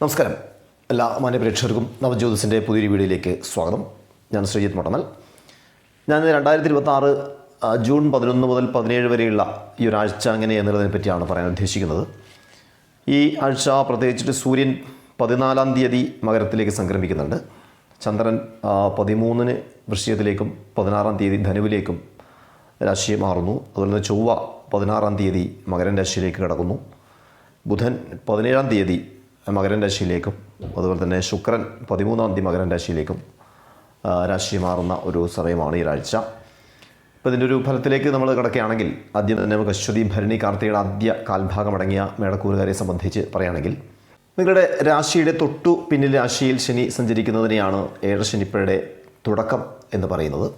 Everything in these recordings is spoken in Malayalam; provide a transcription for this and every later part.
നമസ്കാരം. എല്ലാ മാന്യ പ്രേക്ഷകർക്കും നവജ്യോതിസിന്റെ പുതിയൊരു വീഡിയോയിലേക്ക് സ്വാഗതം. ഞാൻ ശ്രീജിത്ത് മൊട്ടമൽ. ഞാൻ രണ്ടായിരത്തി ഇരുപത്തി ജൂൺ പതിനൊന്ന് മുതൽ പതിനേഴ് വരെയുള്ള ഈ ഒരാഴ്ച അങ്ങനെ എന്നുള്ളതിനെ പറ്റിയാണ് പറയാൻ ഉദ്ദേശിക്കുന്നത്. ഈ ആഴ്ച പ്രത്യേകിച്ചിട്ട് സൂര്യൻ പതിനാലാം തീയതി മകരത്തിലേക്ക് സംക്രമിക്കുന്നുണ്ട്. ചന്ദ്രൻ പതിമൂന്നിന് വൃശ്ചികത്തിലേക്കും പതിനാറാം തീയതി ധനുവിലേക്കും രാശി മാറുന്നു. അതുപോലെ തന്നെ ചൊവ്വ പതിനാറാം തീയതി മകരൻ രാശിയിലേക്ക് കിടക്കുന്നു. ബുധൻ പതിനേഴാം തീയതി മകരൻ രാശിയിലേക്കും അതുപോലെ തന്നെ ശുക്രൻ പതിമൂന്നാം തീയതി മകരൻ രാശിയിലേക്കും രാശി മാറുന്ന ഒരു സമയമാണ് ഈ ഒരാഴ്ച. അപ്പോൾ ഇതിന്റെ ഒരു ഫലത്തിലേക്ക് നമ്മൾ കിടക്കുകയാണെങ്കിൽ ആദ്യം തന്നെ നമുക്ക് അശ്വതി ഭരണി കാർത്തികയുടെ ആദ്യ കാൽഭാഗം അടങ്ങിയ മേടക്കൂറുകാരെ സംബന്ധിച്ച് പറയുകയാണെങ്കിൽ നിങ്ങളുടെ രാശിയുടെ തൊട്ടു പിന്നിൽ രാശിയിൽ ശനി സഞ്ചരിക്കുന്നതിനെയാണ് ഏഴ് ശനിപ്പഴയുടെ തുടക്കം എന്ന് പറയുന്നത്.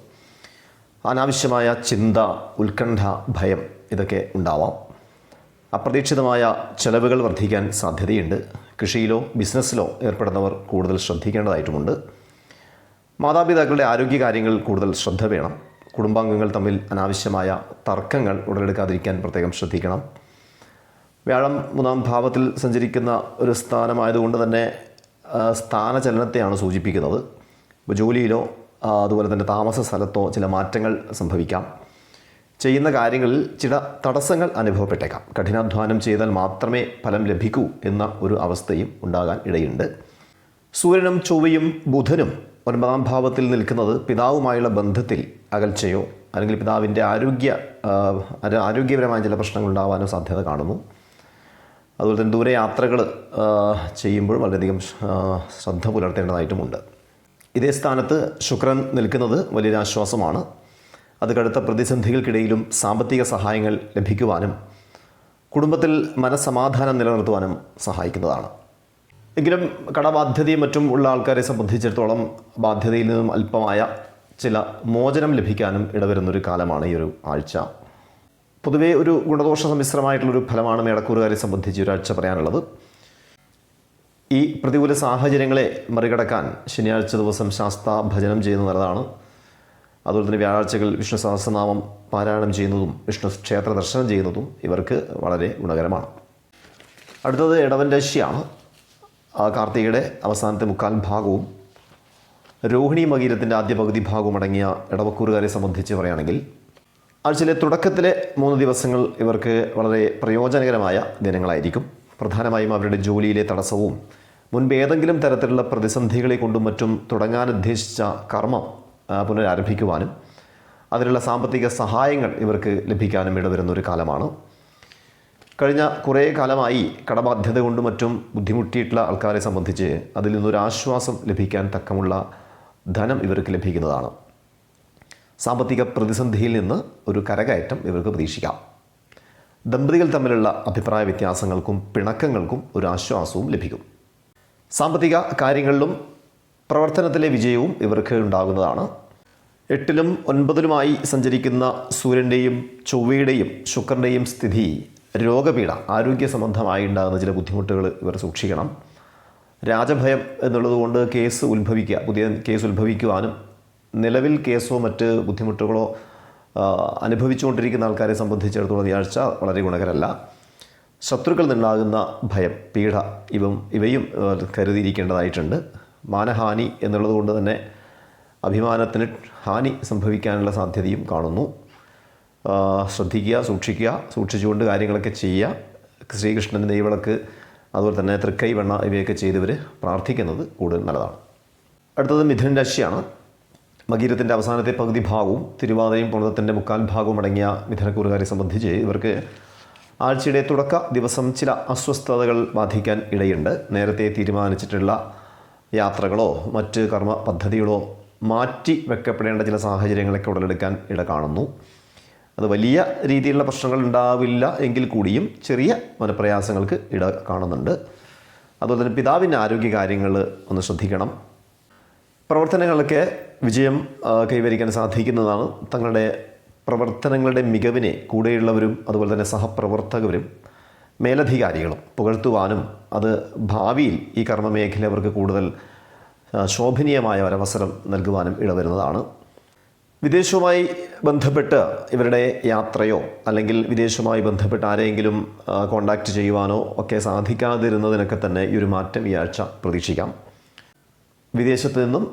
അനാവശ്യമായ ചിന്ത ഉത്കണ്ഠ ഭയം ഇതൊക്കെ ഉണ്ടാവാം. അപ്രതീക്ഷിതമായ ചെലവുകൾ വർദ്ധിക്കാൻ സാധ്യതയുണ്ട്. കൃഷിയിലോ ബിസിനസ്സിലോ ഏർപ്പെടുന്നവർ കൂടുതൽ ശ്രദ്ധിക്കേണ്ടതായിട്ടുമുണ്ട്. മാതാപിതാക്കളുടെ ആരോഗ്യ കാര്യങ്ങളിൽ കൂടുതൽ ശ്രദ്ധ വേണം. കുടുംബാംഗങ്ങൾ തമ്മിൽ അനാവശ്യമായ തർക്കങ്ങൾ ഉടലെടുക്കാതിരിക്കാൻ പ്രത്യേകം ശ്രദ്ധിക്കണം. വ്യാഴം മൂന്നാം ഭാവത്തിൽ സഞ്ചരിക്കുന്ന ഒരു സ്ഥാനമായതുകൊണ്ട് തന്നെ സ്ഥാനചലനത്തെയാണ് സൂചിപ്പിക്കുന്നത്. ജോലിയിലോ അതുപോലെ തന്നെ താമസ സ്ഥലത്തോ ചില മാറ്റങ്ങൾ സംഭവിക്കാം. ചെയ്യുന്ന കാര്യങ്ങളിൽ ചില തടസ്സങ്ങൾ അനുഭവപ്പെട്ടേക്കാം. കഠിനാധ്വാനം ചെയ്താൽ മാത്രമേ ഫലം ലഭിക്കൂ എന്ന ഒരു അവസ്ഥയും ഉണ്ടാകാൻ ഇടയുണ്ട്. സൂര്യനും ചൊവ്വയും ബുധനും ഒൻപതാം ഭാവത്തിൽ നിൽക്കുന്നത് പിതാവുമായുള്ള ബന്ധത്തിൽ അകൽച്ചയോ അല്ലെങ്കിൽ പിതാവിന്റെ ആരോഗ്യ ആരോഗ്യപരമായ ചില പ്രശ്നങ്ങൾ ഉണ്ടാവാനോ സാധ്യത കാണുന്നു. അതുപോലെ തന്നെ ദൂരെ യാത്രകൾ ചെയ്യുമ്പോൾ വളരെയധികം ശ്രദ്ധ പുലർത്തേണ്ടതായിട്ടുമുണ്ട്. ഇതേ സ്ഥാനത്ത് ശുക്രൻ നിൽക്കുന്നത് വലിയൊരു ആശ്വാസമാണ്. അത് കടുത്ത പ്രതിസന്ധികൾക്കിടയിലും സാമ്പത്തിക സഹായങ്ങൾ ലഭിക്കുവാനും കുടുംബത്തിൽ മനസ്സമാധാനം നിലനിർത്തുവാനും സഹായിക്കുന്നതാണ്. എങ്കിലും കടബാധ്യതയും മറ്റും ഉള്ള ആൾക്കാരെ സംബന്ധിച്ചിടത്തോളം ബാധ്യതയിൽ നിന്നും അല്പമായ ചില മോചനം ലഭിക്കാനും ഇടവരുന്നൊരു കാലമാണ് ഈ ഒരു ആഴ്ച. പൊതുവേ ഒരു ഗുണദോഷ സമ്മിശ്രമായിട്ടുള്ളൊരു ഫലമാണ് മേടക്കൂറുകാരെ സംബന്ധിച്ച് ഒരാഴ്ച പറയാനുള്ളത്. ഈ പ്രതികൂല സാഹചര്യങ്ങളെ മറികടക്കാൻ ശനിയാഴ്ച ദിവസം ശാസ്ത്ര ഭജനം ചെയ്യുന്നതാണ് അതുപോലെ തന്നെ വ്യാഴാഴ്ചകൾ വിഷ്ണു സഹസ്രനാമം പാരായണം ചെയ്യുന്നതും വിഷ്ണു ക്ഷേത്ര ദർശനം ചെയ്യുന്നതും ഇവർക്ക് വളരെ ഗുണകരമാണ്. അടുത്തത് ഇടവൻ രാശിയാണ്. ആ കാർത്തികയുടെ അവസാനത്തെ മുക്കാൽ ഭാഗവും രോഹിണി മകീരത്തിന്റെ ആദ്യ പകുതി ഭാഗവും അടങ്ങിയ ഇടവക്കൂറുകാരെ സംബന്ധിച്ച് പറയുകയാണെങ്കിൽ ആഴ്ചയിലെ തുടക്കത്തിലെ മൂന്ന് ദിവസങ്ങൾ ഇവർക്ക് വളരെ പ്രയോജനകരമായ ദിനങ്ങളായിരിക്കും. പ്രധാനമായും അവരുടെ ജോലിയിലെ തടസ്സവും മുൻപ് ഏതെങ്കിലും തരത്തിലുള്ള പ്രതിസന്ധികളെ കൊണ്ടും മറ്റും തുടങ്ങാനുദ്ദേശിച്ച കർമ്മം പുനരാരംഭിക്കുവാനും അതിനുള്ള സാമ്പത്തിക സഹായങ്ങൾ ഇവർക്ക് ലഭിക്കാനും ഇടവരുന്ന ഒരു കാലമാണ്. കഴിഞ്ഞ കുറേ കാലമായി കടബാധ്യത കൊണ്ടും മറ്റും ബുദ്ധിമുട്ടിയിട്ടുള്ള ആൾക്കാരെ സംബന്ധിച്ച് അതിൽ നിന്നൊരു ആശ്വാസം ലഭിക്കാൻ തക്കമുള്ള ധനം ഇവർക്ക് ലഭിക്കുന്നതാണ്. സാമ്പത്തിക പ്രതിസന്ധിയിൽ നിന്ന് ഒരു കരകയറ്റം ഇവർക്ക് പ്രതീക്ഷിക്കാം. ദമ്പതികൾ തമ്മിലുള്ള അഭിപ്രായ വ്യത്യാസങ്ങൾക്കും പിണക്കങ്ങൾക്കും ഒരു ആശ്വാസവും ലഭിക്കും. സാമ്പത്തിക കാര്യങ്ങളിലും പ്രവർത്തനത്തിലെ വിജയവും ഇവർക്ക് ഉണ്ടാകുന്നതാണ്. എട്ടിലും ഒൻപതിലുമായി സഞ്ചരിക്കുന്ന സൂര്യന്റെയും ചൊവ്വയുടെയും ശുക്രന്റെയും സ്ഥിതി രോഗപീഠ ആരോഗ്യ സംബന്ധമായി ഉണ്ടാകുന്ന ചില ബുദ്ധിമുട്ടുകൾ ഇവർ സൂക്ഷിക്കണം. രാജഭയം എന്നുള്ളതുകൊണ്ട് കേസ് ഉത്ഭവിക്കുക പുതിയ കേസ് ഉത്ഭവിക്കുവാനും നിലവിൽ കേസോ മറ്റ് ബുദ്ധിമുട്ടുകളോ അനുഭവിച്ചുകൊണ്ടിരിക്കുന്ന ആൾക്കാരെ സംബന്ധിച്ചിടത്തോളം ഈ ആഴ്ച വളരെ ഗുണകരമല്ല. ശത്രുക്കളിൽ നിന്നുണ്ടാകുന്ന ഭയം പീഡ ഇവം ഇവയും കരുതിയിരിക്കേണ്ടതായിട്ടുണ്ട്. മാനഹാനി എന്നുള്ളതുകൊണ്ട് തന്നെ അഭിമാനത്തിന് ഹാനി സംഭവിക്കാനുള്ള സാധ്യതയും കാണുന്നു. ശ്രദ്ധിക്കുക സൂക്ഷിക്കുക സൂക്ഷിച്ചുകൊണ്ട് കാര്യങ്ങളൊക്കെ ചെയ്യുക. ശ്രീകൃഷ്ണന്റെ ദൈവളക്ക് അതുപോലെ തന്നെ തൃക്കൈ വെണ്ണ ഇവയൊക്കെ ചെയ്തവർ പ്രാർത്ഥിക്കുന്നത് കൂടുതൽ നല്ലതാണ്. അടുത്തത് മിഥുൻ രാശിയാണ്. മകീരത്തിന്റെ അവസാനത്തെ പകുതി ഭാഗവും തിരുവാതിരയും പുണതത്തിന്റെ മുക്കാൽ ഭാഗവും അടങ്ങിയ മിഥുനക്കൂറുകാരെ സംബന്ധിച്ച് ഇവർക്ക് ആഴ്ചയുടെ തുടക്ക ദിവസം ചില അസ്വസ്ഥതകൾ ബാധിക്കാൻ ഇടയുണ്ട്. നേരത്തെ തീരുമാനിച്ചിട്ടുള്ള യാത്രകളോ മറ്റ് കർമ്മ പദ്ധതികളോ മാറ്റി വെക്കപ്പെടേണ്ട ചില സാഹചര്യങ്ങളൊക്കെ ഉടലെടുക്കാൻ ഇട കാണുന്നു. അത് വലിയ രീതിയിലുള്ള പ്രശ്നങ്ങൾ ഉണ്ടാവില്ല എങ്കിൽ കൂടിയും ചെറിയ മനപ്രയാസങ്ങൾക്ക് ഇട കാണുന്നുണ്ട്. അതുപോലെ തന്നെ പിതാവിന്റെ ആരോഗ്യ കാര്യങ്ങൾ ഒന്ന് ശ്രദ്ധിക്കണം. പ്രവർത്തനങ്ങളൊക്കെ വിജയം കൈവരിക്കാൻ സാധിക്കുന്നതാണ്. തങ്ങളുടെ പ്രവർത്തനങ്ങളുടെ മികവിനെ കൂടെയുള്ളവരും അതുപോലെ തന്നെ സഹപ്രവർത്തകരും മേലധികാരികളും പുകഴ്ത്തുവാനും അത് ഭാവിയിൽ ഈ കർമ്മമേഖല അവർക്ക് കൂടുതൽ ശോഭനീയമായ ഒരവസരം നൽകുവാനും ഇടവരുന്നതാണ്. വിദേശവുമായി ബന്ധപ്പെട്ട് ഇവരുടെ യാത്രയോ അല്ലെങ്കിൽ വിദേശവുമായി ബന്ധപ്പെട്ട് ആരെയെങ്കിലും കോണ്ടാക്റ്റ് ചെയ്യുവാനോ ഒക്കെ സാധിക്കാതിരുന്നതിനൊക്കെ തന്നെ ഈ ഒരു മാറ്റം ഈ ആഴ്ച പ്രതീക്ഷിക്കാം. വിദേശത്ത് നിന്നും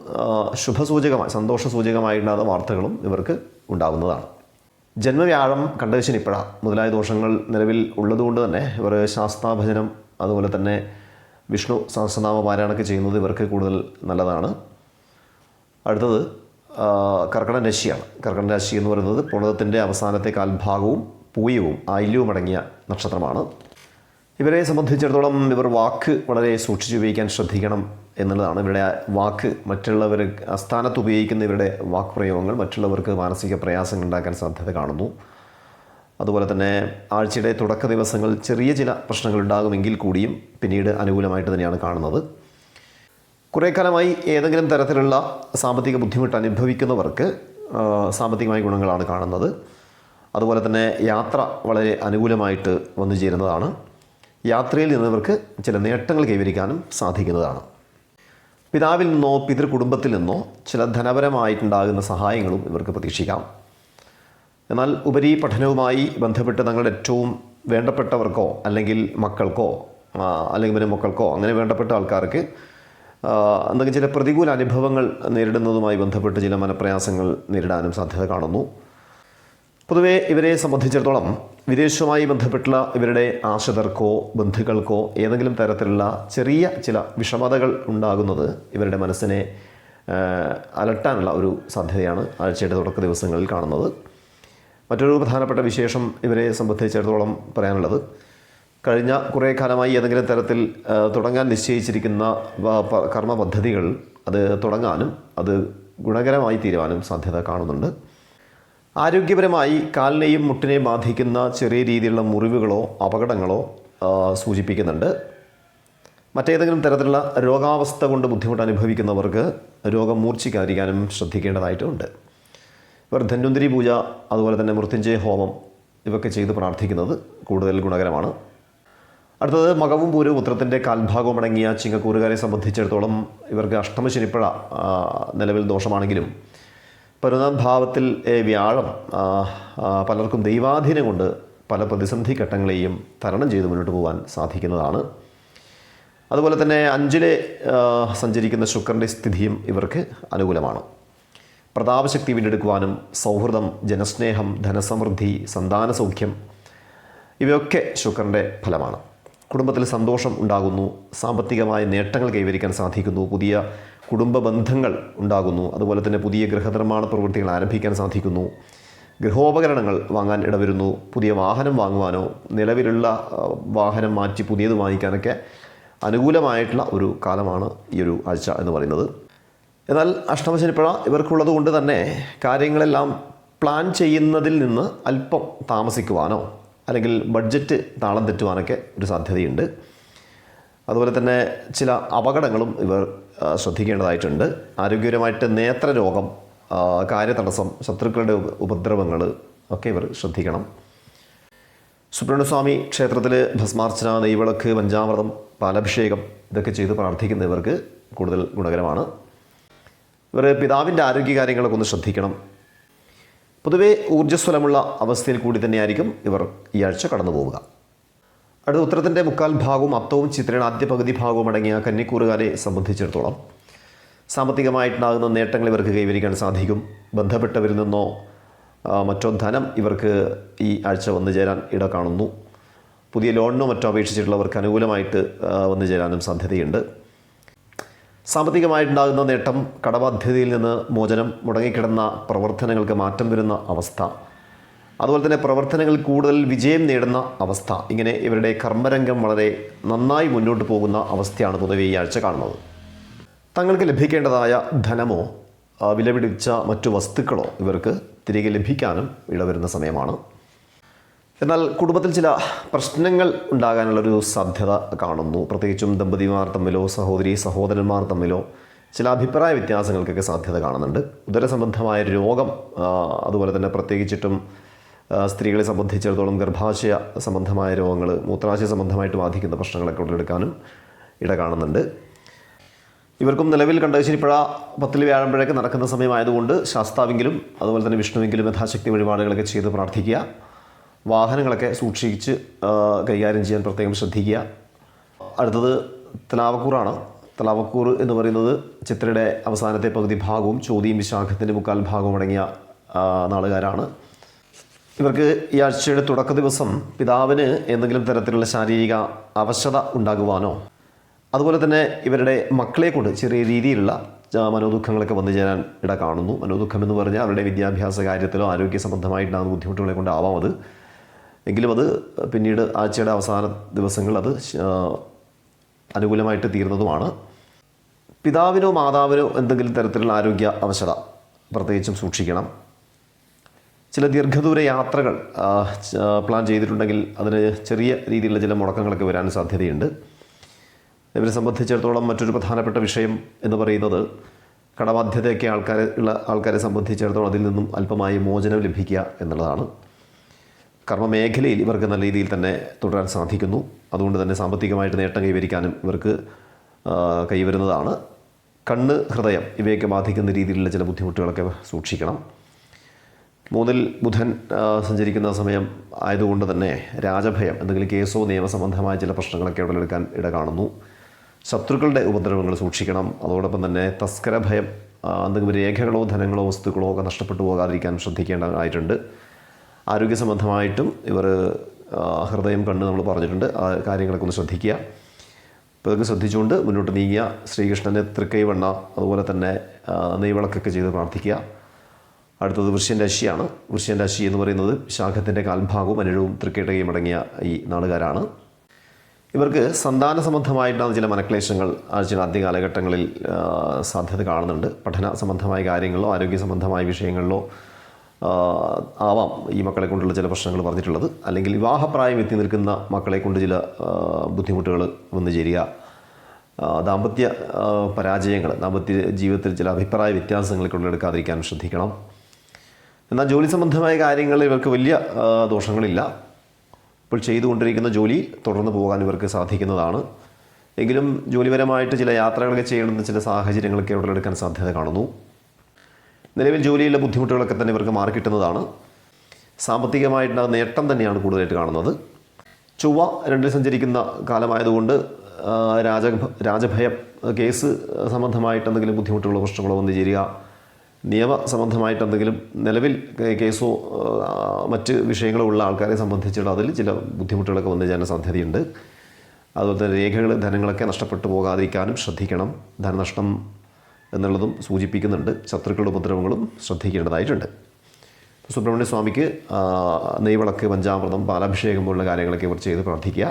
ശുഭസൂചകമായി സന്തോഷസൂചകമായിട്ടുള്ള വാർത്തകളും ഇവർക്ക് ഉണ്ടാകുന്നതാണ് ജന്മവ്യാഴം കണ്ടകശനിപ്പഴ മുതലായ ദോഷങ്ങൾ നിലവിൽ ഉള്ളതുകൊണ്ട് തന്നെ ഇവർ ശാസ്താഭജനം അതുപോലെ തന്നെ വിഷ്ണു സഹസ്രനാമ പാരായണമൊക്കെ ചെയ്യുന്നത് ഇവർക്ക് കൂടുതൽ നല്ലതാണ്. അടുത്തത് ആ, കർക്കടൻ രാശിയാണ്. കർക്കടൻ രാശി എന്ന് പറയുന്നത് പുണതത്തിന്റെ അവസാനത്തെ കാൽഭാഗവും പൂയവും ആയില്യവും അടങ്ങിയ നക്ഷത്രമാണ്. ഇവരെ സംബന്ധിച്ചിടത്തോളം ഇവർ വാക്ക് വളരെ സൂക്ഷിച്ച് ഉപയോഗിക്കാൻ ശ്രദ്ധിക്കണം എന്നുള്ളതാണ്. ഇവരുടെ വാക്ക് മറ്റുള്ളവർ അസ്ഥാനത്ത് ഉപയോഗിക്കുന്ന ഇവരുടെ വാക്ക് പ്രയോഗങ്ങൾ മറ്റുള്ളവർക്ക് മാനസിക പ്രയാസങ്ങൾ ഉണ്ടാക്കാൻ സാധ്യത കാണുന്നു. അതുപോലെ തന്നെ ആഴ്ചയുടെ തുടക്ക ദിവസങ്ങൾ ചെറിയ ചില പ്രശ്നങ്ങൾ ഉണ്ടാകുമെങ്കിൽ കൂടിയും പിന്നീട് അനുകൂലമായിട്ട് തന്നെയാണ് കാണുന്നത്. കുറേ കാലമായി ഏതെങ്കിലും തരത്തിലുള്ള സാമ്പത്തിക ബുദ്ധിമുട്ട് അനുഭവിക്കുന്നവർക്ക് സാമ്പത്തികമായ ഗുണങ്ങളാണ് കാണുന്നത്. അതുപോലെ തന്നെ യാത്ര വളരെ അനുകൂലമായിട്ട് വന്നു ചേരുന്നതാണ് യാത്രയിൽ നിന്നവർക്ക് ചില നേട്ടങ്ങൾ കൈവരിക്കാനും സാധിക്കുന്നതാണ്. പിതാവിൽ നിന്നോ പിതൃ കുടുംബത്തിൽ നിന്നോ ചില ധനപരമായിട്ടുണ്ടാകുന്ന സഹായങ്ങളും ഇവർക്ക് പ്രതീക്ഷിക്കാം. എന്നാൽ ഉപരി പഠനവുമായി ബന്ധപ്പെട്ട് തങ്ങളുടെ ഏറ്റവും വേണ്ടപ്പെട്ടവർക്കോ അല്ലെങ്കിൽ മക്കൾക്കോ അല്ലെങ്കിൽ പിന്നെ മക്കൾക്കോ അങ്ങനെ വേണ്ടപ്പെട്ട ആൾക്കാർക്ക് എന്തെങ്കിലും ചില പ്രതികൂല അനുഭവങ്ങൾ നേരിടുന്നതുമായി ബന്ധപ്പെട്ട് ചില മനപ്രയാസങ്ങൾ നേരിടാനും സാധ്യത കാണുന്നു. പൊതുവെ ഇവരെ സംബന്ധിച്ചിടത്തോളം വിദേശവുമായി ബന്ധപ്പെട്ടുള്ള ഇവരുടെ ആശ്രിതർക്കോ ബന്ധുക്കൾക്കോ ഏതെങ്കിലും തരത്തിലുള്ള ചെറിയ ചില വിഷമതകൾ ഉണ്ടാകുന്നത് ഇവരുടെ മനസ്സിനെ അലട്ടാനുള്ള ഒരു സാധ്യതയാണ് ആഴ്ചയുടെ തുടക്ക ദിവസങ്ങളിൽ കാണുന്നത്. മറ്റൊരു പ്രധാനപ്പെട്ട വിശേഷം ഇവരെ സംബന്ധിച്ചിടത്തോളം പറയാനുള്ളത് കഴിഞ്ഞ കുറേ കാലമായി ഏതെങ്കിലും തരത്തിൽ തുടങ്ങാൻ നിശ്ചയിച്ചിരിക്കുന്ന കർമ്മ പദ്ധതികൾ അത് തുടങ്ങാനും അത് ഗുണകരമായി തീരുവാനും സാധ്യത കാണുന്നുണ്ട്. ആരോഗ്യപരമായി കാലിനെയും മുട്ടിനെയും ബാധിക്കുന്ന ചെറിയ രീതിയിലുള്ള മുറിവുകളോ അപകടങ്ങളോ സൂചിപ്പിക്കുന്നുണ്ട്. മറ്റേതെങ്കിലും തരത്തിലുള്ള രോഗാവസ്ഥ കൊണ്ട് ബുദ്ധിമുട്ട് അനുഭവിക്കുന്നവർക്ക് രോഗം മൂർച്ഛിക്കാതിരിക്കാനും ശ്രദ്ധിക്കേണ്ടതായിട്ടുണ്ട്. ഇവർ ധന്വന്തിരി പൂജ അതുപോലെ തന്നെ മൃത്യുഞ്ജയ ഹോമം ഇവയൊക്കെ ചെയ്ത് പ്രാർത്ഥിക്കുന്നത് കൂടുതൽ ഗുണകരമാണ്. അടുത്തത് മകവും പൂരവും ഉത്രത്തിന്റെ കാൽഭാഗവും അടങ്ങിയ ചിങ്ങക്കൂറുകാരെ സംബന്ധിച്ചിടത്തോളം ഇവർക്ക് അഷ്ടമശനിപ്പഴ നിലവിൽ ദോഷമാണെങ്കിലും പതിനൊന്നാം ഭാവത്തിൽ വ്യാഴം പലർക്കും ദൈവാധീനം കൊണ്ട് പല പ്രതിസന്ധി ഘട്ടങ്ങളെയും തരണം ചെയ്ത് മുന്നോട്ട് പോകാൻ സാധിക്കുന്നതാണ്. അതുപോലെ തന്നെ അഞ്ചിലെ സഞ്ചരിക്കുന്ന ശുക്രന്റെ സ്ഥിതിയും ഇവർക്ക് അനുകൂലമാണ്. പ്രതാപശക്തി വീണ്ടെടുക്കുവാനും സൗഹൃദം ജനസ്നേഹം ധനസമൃദ്ധി സന്താന സൗഖ്യം ഇവയൊക്കെ ശുക്രന്റെ ഫലമാണ്. കുടുംബത്തിൽ സന്തോഷം ഉണ്ടാകുന്നു സാമ്പത്തികമായ നേട്ടങ്ങൾ കൈവരിക്കാൻ സാധിക്കുന്നു പുതിയ കുടുംബ ബന്ധങ്ങൾ ഉണ്ടാകുന്നു. അതുപോലെ തന്നെ പുതിയ ഗൃഹനിർമ്മാണ പ്രവൃത്തികൾ ആരംഭിക്കാൻ സാധിക്കുന്നു. ഗൃഹോപകരണങ്ങൾ വാങ്ങാൻ ഇടവരുന്നു. പുതിയ വാഹനം വാങ്ങുവാനോ നിലവിലുള്ള വാഹനം മാറ്റി പുതിയത് വാങ്ങിക്കാനൊക്കെ അനുകൂലമായിട്ടുള്ള ഒരു കാലമാണ് ഈ ഒരു ആഴ്ച എന്ന് പറയുന്നത്. എന്നാൽ അഷ്ടമശനിപ്പഴ ഇവർക്കുള്ളത് കൊണ്ട് തന്നെ കാര്യങ്ങളെല്ലാം പ്ലാൻ ചെയ്യുന്നതിൽ നിന്ന് അല്പം താമസിക്കുവാനോ അല്ലെങ്കിൽ ബഡ്ജറ്റ് താളം തെറ്റുവാനൊക്കെ ഒരു സാധ്യതയുണ്ട്. അതുപോലെ തന്നെ ചില അപകടങ്ങളും ഇവർ ശ്രദ്ധിക്കേണ്ടതായിട്ടുണ്ട്. ആരോഗ്യപരമായിട്ട് നേത്രരോഗം കാര്യതടസ്സം ശത്രുക്കളുടെ ഉപദ്രവങ്ങൾ ഒക്കെ ഇവർ ശ്രദ്ധിക്കണം. സുബ്രഹ്മണ്യസ്വാമി ക്ഷേത്രത്തിൽ ഭസ്മാർച്ചന നെയ്വിളക്ക് പഞ്ചാമൃതം പാലഭിഷേകം ഇതൊക്കെ ചെയ്ത് പ്രാർത്ഥിക്കുന്നവർക്ക് കൂടുതൽ ഗുണകരമാണ്. ഇവർ പിതാവിന്റെ ആരോഗ്യകാര്യങ്ങളൊക്കെ ഒന്ന് ശ്രദ്ധിക്കണം. പൊതുവേ ഊർജസ്വലമുള്ള അവസ്ഥയിൽ കൂടി തന്നെയായിരിക്കും ഇവർ ഈ ആഴ്ച കടന്നു പോവുക അടുത്ത ഉത്തരത്തിന്റെ മുക്കാൽ ഭാഗവും അത്തവും ചിത്രയുടെ ആദ്യ പകുതി ഭാഗവും അടങ്ങിയ കന്നിക്കൂറുകാരെ സംബന്ധിച്ചിടത്തോളം സാമ്പത്തികമായിട്ടുണ്ടാകുന്ന നേട്ടങ്ങൾ ഇവർക്ക് കൈവരിക്കാൻ സാധിക്കും. ബന്ധപ്പെട്ടവരിൽ നിന്നോ മറ്റോ ധനം ഇവർക്ക് ഈ ആഴ്ച വന്നു ചേരാൻ ഇട കാണുന്നു പുതിയ ലോണിനോ മറ്റോ അപേക്ഷിച്ചിട്ടുള്ളവർക്ക് അനുകൂലമായിട്ട് വന്നു ചേരാനും സാധ്യതയുണ്ട്. സാമ്പത്തികമായിട്ടുണ്ടാകുന്ന നേട്ടം കടബാധ്യതയിൽ നിന്ന് മോചനം മുടങ്ങിക്കിടന്ന പ്രവർത്തനങ്ങൾക്ക് മാറ്റം വരുന്ന അവസ്ഥ. അതുപോലെ തന്നെ പ്രവർത്തനങ്ങൾ കൂടുതൽ വിജയം നേടുന്ന അവസ്ഥ. ഇങ്ങനെ ഇവരുടെ കർമ്മരംഗം വളരെ നന്നായി മുന്നോട്ട് പോകുന്ന അവസ്ഥയാണ് പൊതുവെ ഈ ആഴ്ച കാണുന്നത്. തങ്ങൾക്ക് ലഭിക്കേണ്ടതായ ധനമോ വിലപിടിച്ച മറ്റു വസ്തുക്കളോ ഇവർക്ക് തിരികെ ലഭിക്കാനും ഇടവരുന്ന സമയമാണ്. എന്നാൽ കുടുംബത്തിൽ ചില പ്രശ്നങ്ങൾ ഉണ്ടാകാനുള്ളൊരു സാധ്യത കാണുന്നു. പ്രത്യേകിച്ചും ദമ്പതിമാർ തമ്മിലോ സഹോദരി സഹോദരന്മാർ തമ്മിലോ ചില അഭിപ്രായ വ്യത്യാസങ്ങൾക്കൊക്കെ സാധ്യത കാണുന്നുണ്ട്. ഉദരസംബന്ധമായ രോഗം അതുപോലെ തന്നെ പ്രത്യേകിച്ചിട്ടും സ്ത്രീകളെ സംബന്ധിച്ചിടത്തോളം ഗർഭാശയ സംബന്ധമായ രോഗങ്ങൾ മൂത്രാശയ സംബന്ധമായിട്ട് ബാധിക്കുന്ന പ്രശ്നങ്ങളൊക്കെ ഉടലെടുക്കാനും ഇട കാണുന്നുണ്ട്. ഇവർക്കും നിലവിൽ കണ്ടശ്ശേരിപ്പുഴ പത്തിൽ വ്യാഴമ്പഴയൊക്കെ നടക്കുന്ന സമയമായതുകൊണ്ട് ശാസ്താവെങ്കിലും അതുപോലെ തന്നെ വിഷ്ണുവെങ്കിലും യഥാശക്തി വഴിപാടുകളൊക്കെ ചെയ്ത് പ്രാർത്ഥിക്കുക. വാഹനങ്ങളൊക്കെ സൂക്ഷിച്ച് കൈകാര്യം ചെയ്യാൻ പ്രത്യേകം ശ്രദ്ധിക്കുക. അടുത്തത് തലാവക്കൂറാണ്. തലാവക്കൂർ എന്ന് പറയുന്നത് ചിത്രയുടെ അവസാനത്തെ പകുതി ഭാഗവും ചോദ്യം വിശാഖത്തിന്റെ മുക്കാൽ ഭാഗവും അടങ്ങിയ നാളുകാരാണ്. ഇവർക്ക് ഈ ആഴ്ചയുടെ തുടക്ക ദിവസം പിതാവിന് എന്തെങ്കിലും തരത്തിലുള്ള ശാരീരിക അവശത ഉണ്ടാകുവാനോ അതുപോലെ തന്നെ ഇവരുടെ മക്കളെ കൊണ്ട് ചെറിയ രീതിയിലുള്ള മനോദുഃഖങ്ങളൊക്കെ വന്നു ചേരാൻ ഇട കാണുന്നു. മനോദുഃഖം എന്ന് പറഞ്ഞാൽ അവരുടെ വിദ്യാഭ്യാസ കാര്യത്തിലോ ആരോഗ്യ സംബന്ധമായിട്ടുള്ള ബുദ്ധിമുട്ടുകളെ കൊണ്ടാവാം അത്. എങ്കിലും അത് പിന്നീട് ആഴ്ചയുടെ അവസാന ദിവസങ്ങൾ അത് അനുകൂലമായിട്ട് തീർന്നതുമാണ്. പിതാവിനോ മാതാവിനോ എന്തെങ്കിലും തരത്തിലുള്ള ആരോഗ്യ അവശത പ്രത്യേകിച്ചും സൂക്ഷിക്കണം. ചില ദീർഘദൂര യാത്രകൾ പ്ലാൻ ചെയ്തിട്ടുണ്ടെങ്കിൽ അതിന് ചെറിയ രീതിയിലുള്ള ചില മുടക്കങ്ങളൊക്കെ വരാൻ സാധ്യതയുണ്ട്. ഇവരെ സംബന്ധിച്ചിടത്തോളം മറ്റൊരു പ്രധാനപ്പെട്ട വിഷയം എന്ന് പറയുന്നത് കടബാധ്യതയൊക്കെ ആൾക്കാരെ ഉള്ള ആൾക്കാരെ സംബന്ധിച്ചിടത്തോളം അതിൽ നിന്നും അല്പമായി മോചനം ലഭിക്കുക എന്നുള്ളതാണ്. കർമ്മമേഖലയിൽ ഇവർക്ക് നല്ല രീതിയിൽ തന്നെ തുടരാൻ സാധിക്കുന്നു. അതുകൊണ്ട് തന്നെ സാമ്പത്തികമായിട്ട് നേട്ടം കൈവരിക്കാനും ഇവർക്ക് കൈവരുന്നതാണ്. കണ്ണ് ഹൃദയം ഇവയൊക്കെ ബാധിക്കുന്ന രീതിയിലുള്ള ചില ബുദ്ധിമുട്ടുകളൊക്കെ സൂക്ഷിക്കണം. മൂന്നിൽ ബുധൻ സഞ്ചരിക്കുന്ന സമയം ആയതുകൊണ്ട് തന്നെ രാജഭയം എന്തെങ്കിലും കേസോ നിയമസംബന്ധമായ ചില പ്രശ്നങ്ങളൊക്കെ ഉടലെടുക്കാൻ ഇട കാണുന്നു ശത്രുക്കളുടെ ഉപദ്രവങ്ങൾ സൂക്ഷിക്കണം. അതോടൊപ്പം തന്നെ തസ്കരഭയം എന്തെങ്കിലും രേഖകളോ ധനങ്ങളോ വസ്തുക്കളോ ഒക്കെ നഷ്ടപ്പെട്ടു പോകാതിരിക്കാൻ ശ്രദ്ധിക്കേണ്ടതായിട്ടുണ്ട്. ആരോഗ്യ സംബന്ധമായിട്ടും ഇവർ ഹൃദയം കണ്ണ് നമ്മൾ പറഞ്ഞിട്ടുണ്ട്. ആ കാര്യങ്ങളൊക്കെ ഒന്ന് ശ്രദ്ധിക്കുക. അപ്പോൾ ഇതൊക്കെ ശ്രദ്ധിച്ചുകൊണ്ട് മുന്നോട്ട് നീങ്ങിയ ശ്രീകൃഷ്ണന്റെ തൃക്കൈവണ്ണ അതുപോലെ തന്നെ നെയ്വിളക്കൊക്കെ ചെയ്ത് പ്രാർത്ഥിക്കുക. അടുത്തത് വൃശ്യൻ രാശിയാണ്. വൃശ്യൻ രാശി എന്ന് പറയുന്നത് ശാഖത്തിന്റെ കാൽഭാഗവും അനിഴവും തൃക്കേട്ടകയും അടങ്ങിയ ഈ നാളുകാരാണ്. ഇവർക്ക് സന്താന സംബന്ധമായിട്ടാണ് ചില മനക്ലേശങ്ങൾ ചില ആദ്യ കാലഘട്ടങ്ങളിൽ സാധ്യത കാണുന്നുണ്ട്. പഠന സംബന്ധമായ കാര്യങ്ങളോ ആരോഗ്യ സംബന്ധമായ വിഷയങ്ങളിലോ ആവാം ഈ മക്കളെ കൊണ്ടുള്ള ചില പ്രശ്നങ്ങൾ പറഞ്ഞിട്ടുള്ളത്. അല്ലെങ്കിൽ വിവാഹപ്രായം എത്തി നിൽക്കുന്ന മക്കളെ കൊണ്ട് ചില ബുദ്ധിമുട്ടുകൾ വന്നു ചേരുക. ദാമ്പത്യ പരാജയങ്ങൾ ദാമ്പത്യ ജീവിതത്തിൽ ചില അഭിപ്രായ വ്യത്യാസങ്ങൾ കൊണ്ടെടുക്കാതിരിക്കാൻ ശ്രദ്ധിക്കണം. എന്നാൽ ജോലി സംബന്ധമായ കാര്യങ്ങളിൽ ഇവർക്ക് വലിയ ദോഷങ്ങളില്ല. ഇപ്പോൾ ചെയ്തുകൊണ്ടിരിക്കുന്ന ജോലി തുടർന്ന് പോകാൻ ഇവർക്ക് സാധിക്കുന്നതാണ്. എങ്കിലും ജോലിപരമായിട്ട് ചില യാത്രകളൊക്കെ ചെയ്യണമെന്ന് ചില സാഹചര്യങ്ങളൊക്കെ ഉടലെടുക്കാൻ സാധ്യത കാണുന്നു. നിലവിൽ ജോലിയിലെ ബുദ്ധിമുട്ടുകളൊക്കെ തന്നെ ഇവർക്ക് മാറിക്കിട്ടുന്നതാണ് സാമ്പത്തികമായിട്ടുള്ള നേട്ടം തന്നെയാണ് കൂടുതലായിട്ട് കാണുന്നത്. ചൊവ്വ രണ്ടിൽ സഞ്ചരിക്കുന്ന കാലമായതുകൊണ്ട് രാജ രാജഭയം കേസ് സംബന്ധമായിട്ട് എന്തെങ്കിലും ബുദ്ധിമുട്ടുകളോ പ്രശ്നങ്ങളോ വന്നു ചേരുക നിയമ സംബന്ധമായിട്ട് എന്തെങ്കിലും നിലവിൽ കേസോ മറ്റ് വിഷയങ്ങളോ ഉള്ള ആൾക്കാരെ സംബന്ധിച്ചിടത്തോളം അതിൽ ചില ബുദ്ധിമുട്ടുകളൊക്കെ വന്നു ചേരാൻ സാധ്യതയുണ്ട്. അതുപോലെ തന്നെ രേഖകൾ ധനങ്ങളൊക്കെ നഷ്ടപ്പെട്ടു പോകാതിരിക്കാനും ശ്രദ്ധിക്കണം. ധനനഷ്ടം എന്നുള്ളതും സൂചിപ്പിക്കുന്നുണ്ട്. ശത്രുക്കളുടെ ഉപദ്രവങ്ങളും ശ്രദ്ധിക്കേണ്ടതായിട്ടുണ്ട്. സുബ്രഹ്മണ്യ സ്വാമിക്ക് നെയ്വിളക്ക് പഞ്ചാമൃതം പാലാഭിഷേകം പോലുള്ള കാര്യങ്ങളൊക്കെ ഇവർ ചെയ്ത് പ്രാർത്ഥിക്കുക.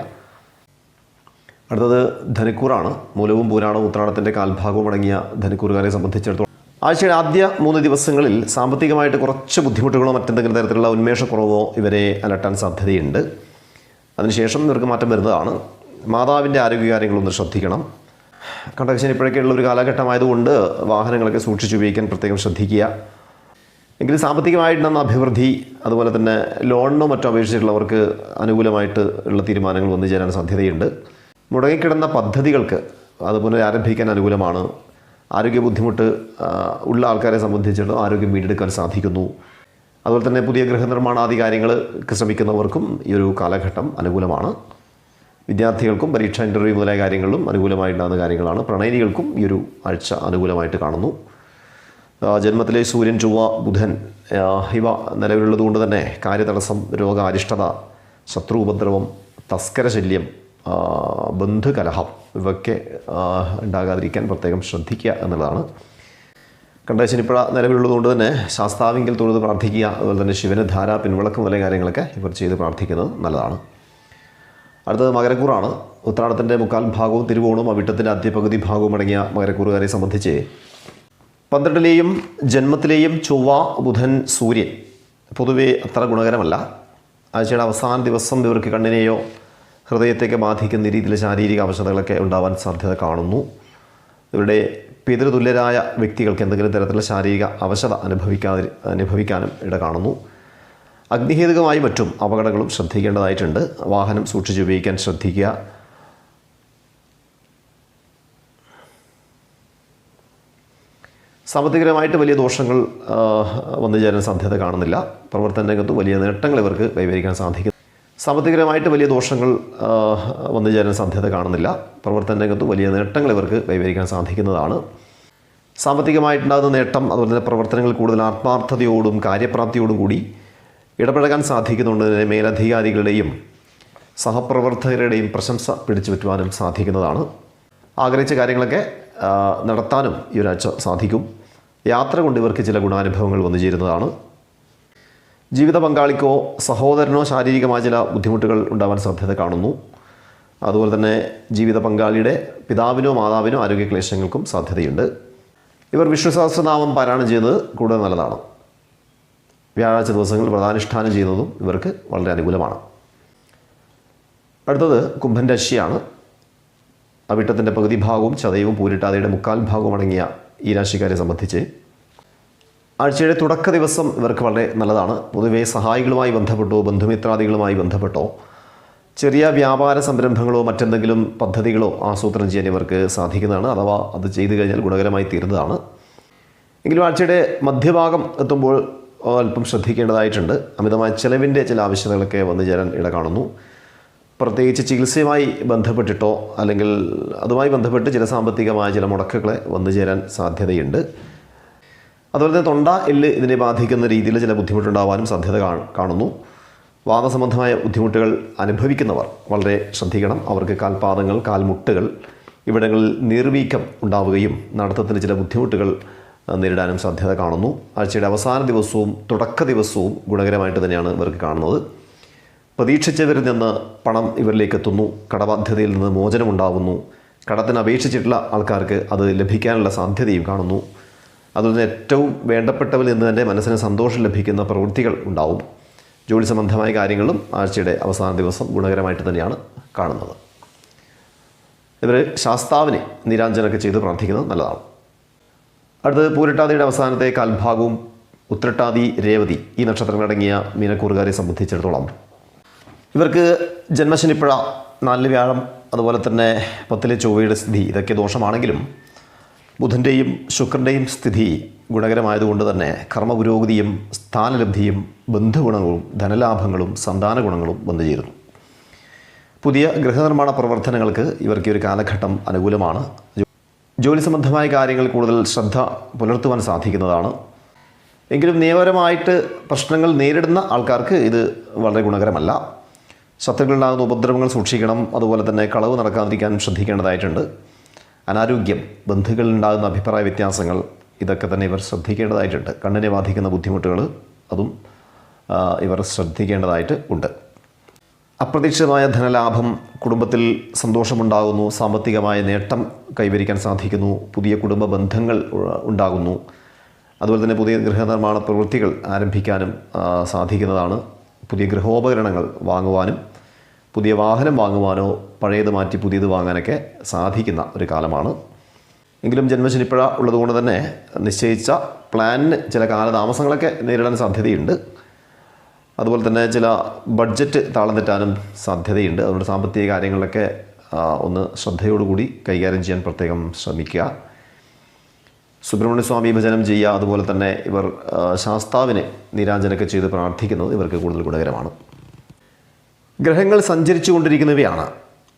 അടുത്തത് ധനുക്കൂറാണ്. മൂലവും പൂരാണവും ഉത്രാടത്തിന്റെ കാൽഭാഗവും അടങ്ങിയ ധനുക്കൂറുകാരെ സംബന്ധിച്ചിടത്തോളം ആഴ്ചയുടെ ആദ്യ മൂന്ന് ദിവസങ്ങളിൽ സാമ്പത്തികമായിട്ട് കുറച്ച് ബുദ്ധിമുട്ടുകളോ മറ്റെന്തെങ്കിലും തരത്തിലുള്ള ഉന്മേഷക്കുറവോ ഇവരെ അലട്ടാൻ സാധ്യതയുണ്ട്. അതിനുശേഷം ഇവർക്ക് മാറ്റം വരുന്നതാണ്. മാതാവിന്റെ ആരോഗ്യകാര്യങ്ങളൊന്ന് ശ്രദ്ധിക്കണം. കണ്ടകശനി ഇപ്പോഴൊക്കെയുള്ള ഒരു കാലഘട്ടമായതുകൊണ്ട് വാഹനങ്ങളൊക്കെ സൂക്ഷിച്ചുപയോഗിക്കാൻ പ്രത്യേകം ശ്രദ്ധിക്കുക. എങ്കിലും സാമ്പത്തികമായിട്ടുള്ള അഭിവൃദ്ധി അതുപോലെ തന്നെ ലോണിനോ മറ്റോ അപേക്ഷിച്ചിട്ടുള്ളവർക്ക് അനുകൂലമായിട്ട് ഉള്ള തീരുമാനങ്ങൾ വന്നു ചേരാൻ സാധ്യതയുണ്ട്. മുടങ്ങിക്കിടന്ന പദ്ധതികൾക്ക് അത് പുനരാരംഭിക്കാൻ അനുകൂലമാണ് ആരോഗ്യ ബുദ്ധിമുട്ട് ഉള്ള ആൾക്കാരെ സംബന്ധിച്ചിടത്തോളം ആരോഗ്യം വീണ്ടെടുക്കാൻ സാധിക്കുന്നു. അതുപോലെ തന്നെ പുതിയ ഗൃഹനിർമ്മാണാദി കാര്യങ്ങൾക്ക് ശ്രമിക്കുന്നവർക്കും ഈ ഒരു കാലഘട്ടം അനുകൂലമാണ്. വിദ്യാർത്ഥികൾക്കും പരീക്ഷ ഇന്റർവ്യൂ മുതലായ കാര്യങ്ങളിലും അനുകൂലമായിട്ടുണ്ടാകുന്ന കാര്യങ്ങളാണ്. പ്രണയിനികൾക്കും ഈ ഒരു ആഴ്ച അനുകൂലമായിട്ട് കാണുന്നു. ജന്മത്തിലെ സൂര്യൻ ചൊവ്വ ബുധൻ ഇവ നിലവിലുള്ളതുകൊണ്ട് തന്നെ കാര്യതടസ്സം രോഗാരിഷ്ടത ശത്രു ഉപദ്രവം തസ്കര ശല്യം ബന്ധുകലഹം ഇവയൊക്കെ ഉണ്ടാകാതിരിക്കാൻ പ്രത്യേകം ശ്രദ്ധിക്കുക എന്നുള്ളതാണ്. കണ്ടശനിപ്പുഴ നിലവിലുള്ളതുകൊണ്ട് തന്നെ ശാസ്താവിങ്കിൽ തൊഴുത് പ്രാർത്ഥിക്കുക അതുപോലെ തന്നെ ശിവന് ധാര പിൻവിളക്ക് മുതലായ കാര്യങ്ങളൊക്കെ ഇവർ ചെയ്ത് പ്രാർത്ഥിക്കുന്നത് നല്ലതാണ്. അടുത്തത് മകരക്കൂറാണ്. ഉത്രാടത്തിന്റെ മുക്കാൽ ഭാഗവും തിരുവോണവും അവിട്ടത്തിന്റെ ആദ്യ ഭാഗവും അടങ്ങിയ മകരക്കൂറുകാരെ സംബന്ധിച്ച് പന്ത്രണ്ടിലെയും ജന്മത്തിലെയും ചൊവ്വ ബുധൻ സൂര്യൻ പൊതുവേ അത്ര ഗുണകരമല്ല. ആഴ്ചയുടെ അവസാന ദിവസം ഇവർക്ക് കണ്ണിനെയോ ഹൃദയത്തെയൊക്കെ ബാധിക്കുന്ന രീതിയിൽ ശാരീരിക അവശതകളൊക്കെ ഉണ്ടാവാൻ സാധ്യത കാണുന്നു. ഇവരുടെ പിതൃതുല്യരായ വ്യക്തികൾക്ക് എന്തെങ്കിലും തരത്തിലുള്ള ശാരീരിക അവശത അനുഭവിക്കാതി അനുഭവിക്കാനും ഇട കാണുന്നു. അഗ്നിഹേതുകമായി മറ്റും അപകടങ്ങളും ശ്രദ്ധിക്കേണ്ടതായിട്ടുണ്ട്. വാഹനം സൂക്ഷിച്ച് ഉപയോഗിക്കാൻ ശ്രദ്ധിക്കുക. സാമ്പത്തികപരമായിട്ട് വലിയ ദോഷങ്ങൾ വന്നു ചേരാൻ സാധ്യത കാണുന്നില്ല. പ്രവർത്തന രംഗത്ത് വലിയ നേട്ടങ്ങൾ ഇവർക്ക് കൈവരിക്കാൻ സാധിക്കും സാമ്പത്തികപരമായിട്ട് വലിയ ദോഷങ്ങൾ വന്നു ചേരാൻ സാധ്യത കാണുന്നില്ല. പ്രവർത്തന രംഗത്ത് വലിയ നേട്ടങ്ങൾ ഇവർക്ക് കൈവരിക്കാൻ സാധിക്കുന്നതാണ്. സാമ്പത്തികമായിട്ടുണ്ടാകുന്ന നേട്ടം അതുപോലെ തന്നെ പ്രവർത്തനങ്ങൾ കൂടുതൽ ആത്മാർത്ഥതയോടും കാര്യപ്രാപ്തിയോടും കൂടി ഇടപഴകാൻ സാധിക്കുന്നുണ്ട് മേലധികാരികളുടെയും സഹപ്രവർത്തകരുടെയും പ്രശംസ പിടിച്ചു പറ്റുവാനും സാധിക്കുന്നതാണ്. ആഗ്രഹിച്ച കാര്യങ്ങളൊക്കെ നടത്താനും ഈ ഒരാഴ്ച സാധിക്കും. യാത്ര കൊണ്ട് ഇവർക്ക് ചില ഗുണാനുഭവങ്ങൾ വന്നു ചേരുന്നതാണ്. ജീവിത പങ്കാളിക്കോ സഹോദരനോ ശാരീരികമായ ചില ബുദ്ധിമുട്ടുകൾ ഉണ്ടാവാൻ സാധ്യത കാണുന്നു. അതുപോലെ തന്നെ ജീവിത പങ്കാളിയുടെ പിതാവിനോ മാതാവിനോ ആരോഗ്യ ക്ലേശങ്ങൾക്കും സാധ്യതയുണ്ട്. ഇവർ വിഷ്ണു സഹസ്രനാമം പാരായണം ചെയ്യുന്നത് കൂടുതൽ നല്ലതാണ്. വ്യാഴാഴ്ച ദിവസങ്ങളിൽ വ്രതാനുഷ്ഠാനം ചെയ്യുന്നതും ഇവർക്ക് വളരെ അനുകൂലമാണ്. അടുത്തത് കുംഭൻ രാശിയാണ്. അവിട്ടത്തിന്റെ പകുതി ഭാഗവും ചതയവും പൂരിട്ടാതയുടെ മുക്കാൽ ഭാഗവും അടങ്ങിയ ഈ രാശിക്കാരെ സംബന്ധിച്ച് ആഴ്ചയുടെ തുടക്ക ദിവസം ഇവർക്ക് വളരെ നല്ലതാണ്. പൊതുവേ സഹായികളുമായി ബന്ധപ്പെട്ടോ ബന്ധുമിത്രാദികളുമായി ബന്ധപ്പെട്ടോ ചെറിയ വ്യാപാര സംരംഭങ്ങളോ മറ്റെന്തെങ്കിലും പദ്ധതികളോ ആസൂത്രണം ചെയ്യാൻ ഇവർക്ക് സാധിക്കുന്നതാണ് അഥവാ അത് ചെയ്തു കഴിഞ്ഞാൽ ഗുണകരമായി തീരുന്നതാണ്. എങ്കിലും ആഴ്ചയുടെ മധ്യഭാഗം എത്തുമ്പോൾ അല്പം ശ്രദ്ധിക്കേണ്ടതായിട്ടുണ്ട്. അമിതമായ ചിലവിന്റെ ചില ആവശ്യതകളൊക്കെ വന്നു ചേരാൻ ഇട കാണുന്നു. പ്രത്യേകിച്ച് ചികിത്സയുമായി ബന്ധപ്പെട്ടിട്ടോ അല്ലെങ്കിൽ അതുമായി ബന്ധപ്പെട്ട് ചില സാമ്പത്തികമായ ചില മുടക്കുകളെ വന്നു ചേരാൻ സാധ്യതയുണ്ട്. അതുപോലെ തന്നെ തൊണ്ട എല്ല് ഇതിനെ ബാധിക്കുന്ന രീതിയിൽ ചില ബുദ്ധിമുട്ടുണ്ടാവാനും സാധ്യത കാണുന്നു. വാദസംബന്ധമായ ബുദ്ധിമുട്ടുകൾ അനുഭവിക്കുന്നവർ വളരെ ശ്രദ്ധിക്കണം. അവർക്ക് കാൽപാദങ്ങൾ കാൽമുട്ടുകൾ ഇവിടങ്ങളിൽ നീർവീക്കം ഉണ്ടാവുകയും നടത്തത്തിന് ചില ബുദ്ധിമുട്ടുകൾ നേരിടാനും സാധ്യത കാണുന്നു. ആഴ്ചയുടെ അവസാന ദിവസവും തുടക്ക ദിവസവും ഗുണകരമായിട്ട് തന്നെയാണ് ഇവർക്ക് കാണുന്നത്. പ്രതീക്ഷിച്ചവരിൽ നിന്ന് പണം ഇവരിലേക്ക് എത്തുന്നു. കടബാധ്യതയിൽ നിന്ന് മോചനമുണ്ടാകുന്നു കടത്തിന് അപേക്ഷിച്ചിട്ടുള്ള ആൾക്കാർക്ക് അത് ലഭിക്കാനുള്ള സാധ്യതയും കാണുന്നു. അതുപോലെ ഏറ്റവും വേണ്ടപ്പെട്ടവരിൽ നിന്ന് തന്നെ മനസ്സിന് സന്തോഷം ലഭിക്കുന്ന പ്രവൃത്തികൾ ഉണ്ടാവും. ജോലി സംബന്ധമായ കാര്യങ്ങളും ആഴ്ചയുടെ അവസാന ദിവസം ഗുണകരമായിട്ട് തന്നെയാണ് കാണുന്നത്. ഇവർ ശാസ്താവിനെ നിരാഞ്ജനമൊക്കെ ചെയ്ത് പ്രാർത്ഥിക്കുന്നത് നല്ലതാണ്. അടുത്തത് പൂരട്ടാതിയുടെ അവസാനത്തെ കാൽഭാഗവും ഉത്രട്ടാതി രേവതി ഈ നക്ഷത്രങ്ങളടങ്ങിയ മീനക്കൂറുകാരെ സംബന്ധിച്ചിടത്തോളം. ഇവർക്ക് ജന്മശനിപ്പുഴ നാലിന് വ്യാഴം അതുപോലെ തന്നെ പത്തിലെ ചൊവ്വയുടെ സ്ഥിതി ഇതൊക്കെ ദോഷമാണെങ്കിലും ബുധന്റെയും ശുക്രന്റെയും സ്ഥിതി ഗുണകരമായതുകൊണ്ട് തന്നെ കർമ്മപുരോഗതിയും സ്ഥാനലബ്ധിയും ബന്ധുഗുണങ്ങളും ധനലാഭങ്ങളും സന്താന ഗുണങ്ങളും വന്നു ചേരുന്നു പുതിയ ഗൃഹനിർമ്മാണ പ്രവർത്തനങ്ങൾക്ക് ഇവർക്ക് ഒരു കാലഘട്ടം അനുകൂലമാണ്. ജോലി സംബന്ധമായ കാര്യങ്ങൾ കൂടുതൽ ശ്രദ്ധ പുലർത്തുവാൻ സാധിക്കുന്നതാണ്. എങ്കിലും നിയമപരമായിട്ട് പ്രശ്നങ്ങൾ നേരിടുന്ന ആൾക്കാർക്ക് ഇത് വളരെ ഗുണകരമല്ല. ശത്രുക്കളുണ്ടാകുന്ന ഉപദ്രവങ്ങൾ സൂക്ഷിക്കണം അതുപോലെ തന്നെ കളവ് നടക്കാതിരിക്കാൻ ശ്രദ്ധിക്കേണ്ടതായിട്ടുണ്ട്. അനാരോഗ്യം ബന്ധുക്കളിലുണ്ടാകുന്ന അഭിപ്രായ വ്യത്യാസങ്ങൾ ഇതൊക്കെ തന്നെ ഇവർ ശ്രദ്ധിക്കേണ്ടതായിട്ടുണ്ട്. കണ്ണിനെ ബാധിക്കുന്ന ബുദ്ധിമുട്ടുകൾ അതും ഇവർ ശ്രദ്ധിക്കേണ്ടതായിട്ട് ഉണ്ട്. അപ്രതീക്ഷിതമായ ധനലാഭം കുടുംബത്തിൽ സന്തോഷമുണ്ടാകുന്നു സാമ്പത്തികമായ നേട്ടം കൈവരിക്കാൻ സാധിക്കുന്നു പുതിയ കുടുംബ ബന്ധങ്ങൾ ഉണ്ടാകുന്നു. അതുപോലെ തന്നെ പുതിയ ഗൃഹനിർമ്മാണ പ്രവൃത്തികൾ ആരംഭിക്കാനും സാധിക്കുന്നതാണ്. പുതിയ ഗൃഹോപകരണങ്ങൾ വാങ്ങുവാനും പുതിയ വാഹനം വാങ്ങുവാനോ പഴയത് മാറ്റി പുതിയത് വാങ്ങാനൊക്കെ സാധിക്കുന്ന ഒരു കാലമാണ്. എങ്കിലും ജന്മശനിപ്പഴ ഉള്ളതുകൊണ്ട് തന്നെ നിശ്ചയിച്ച പ്ലാനിന് ചില കാലതാമസങ്ങളൊക്കെ നേരിടാൻ സാധ്യതയുണ്ട്. അതുപോലെ തന്നെ ചില ബഡ്ജറ്റ് താളം തെറ്റാനും സാധ്യതയുണ്ട്. അതുകൊണ്ട് സാമ്പത്തിക കാര്യങ്ങളിലൊക്കെ ഒന്ന് ശ്രദ്ധയോടുകൂടി കൈകാര്യം ചെയ്യാൻ പ്രത്യേകം ശ്രമിക്കുക. സുബ്രഹ്മണ്യസ്വാമി ഭജനം ചെയ്യുക അതുപോലെ തന്നെ ഇവർ ശാസ്താവിനെ നീരാഞ്ജനൊക്കെ ചെയ്ത് പ്രാർത്ഥിക്കുന്നത് ഇവർക്ക് കൂടുതൽ ഗുണകരമാണ്. ഗ്രഹങ്ങൾ സഞ്ചരിച്ചു കൊണ്ടിരിക്കുന്നവയാണ്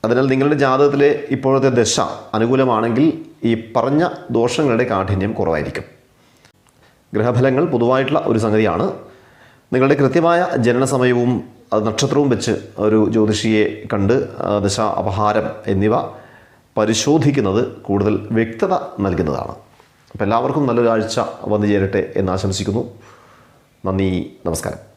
അതിനാൽ നിങ്ങളുടെ ജാതകത്തിലെ ഇപ്പോഴത്തെ ദശ അനുകൂലമാണെങ്കിൽ ഈ പറഞ്ഞ ദോഷങ്ങളുടെ കാഠിന്യം കുറവായിരിക്കും. ഗ്രഹഫലങ്ങൾ പൊതുവായിട്ടുള്ള ഒരു സംഗതിയാണ്. നിങ്ങളുടെ കൃത്യമായ ജനന സമയവും അത് നക്ഷത്രവും വെച്ച് ഒരു ജ്യോതിഷിയെ കണ്ട് ദശ അപഹാരം എന്നിവ പരിശോധിക്കുന്നത് കൂടുതൽ വ്യക്തത നൽകുന്നതാണ്. അപ്പോൾ എല്ലാവർക്കും നല്ലൊരാഴ്ച വന്നു ചേരട്ടെ എന്ന് ആശംസിക്കുന്നു. നന്ദി നമസ്കാരം.